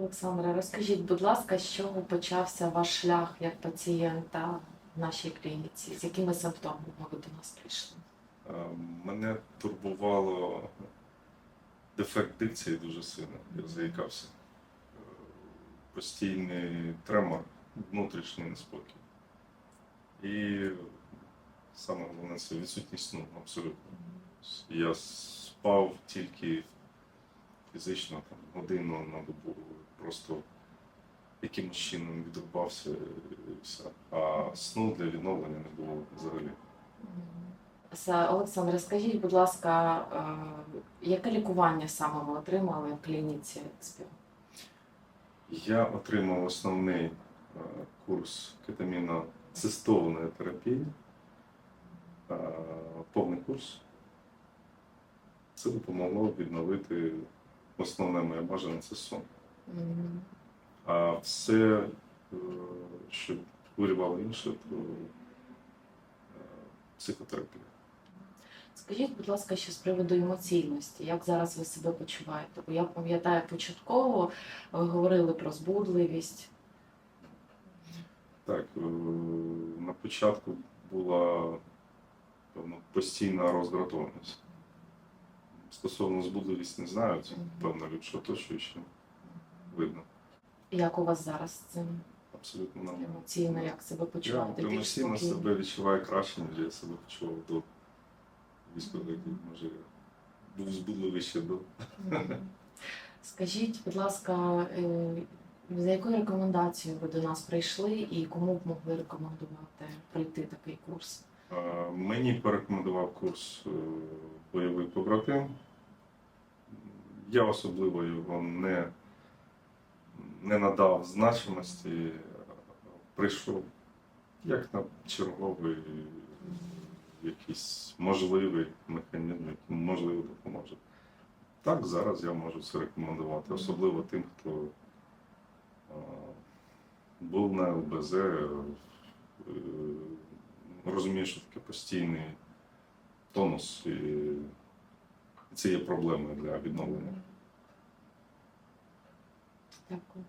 Олександра, розкажіть, будь ласка, з чого почався ваш шлях як пацієнта в нашій клініці? З якими симптомами ви до нас прийшли? Е, Мене турбувало дефект дикції дуже сильно. Я заїкався. Е, Постійний тремор, внутрішній неспокій. І саме головне це відсутність сну абсолютно. Я спав тільки фізично там, годину на добу, просто якимось чином відрубався і все. А сну для відновлення не було взагалі. Са- Олександра, скажіть, будь ласка, яке лікування саме ви отримали в клініці ЕКСПІО? Я отримав основний курс кетаміноцистованої терапії, повний курс. Це допомогло відновити основне моє бажане це сон. А все, е, що вирівало інше, то е, психотерапія. Скажіть, будь ласка, ще з приводу емоційності, як зараз ви себе почуваєте? Бо я пам'ятаю початково, ви говорили про збудливість. Так, е, на початку була певно постійна роздратованість. Стосовно збудливість не знаю, це певно ліпше оточуюче видно. Як у вас зараз з цим Абсолютно нормально. емоційно, як себе Я почуваєте? Більш емоційно себе відчуваю краще, ніж я себе почував до військових дій. Може, я був збудливий ще до. Скажіть, будь ласка, е, за якою рекомендацією ви до нас прийшли і кому б могли рекомендувати пройти такий курс? Мені порекомендував курс е, побратим. Я особливо його не, не надав значимості, прийшов як на черговий якийсь можливий механізм, який можливо допоможе. Так, зараз я можу це рекомендувати, особливо тим, хто був на ЛБЗ, е, розуміє, що таке постійний тонус, і це є проблемою для відновлення. Дякую.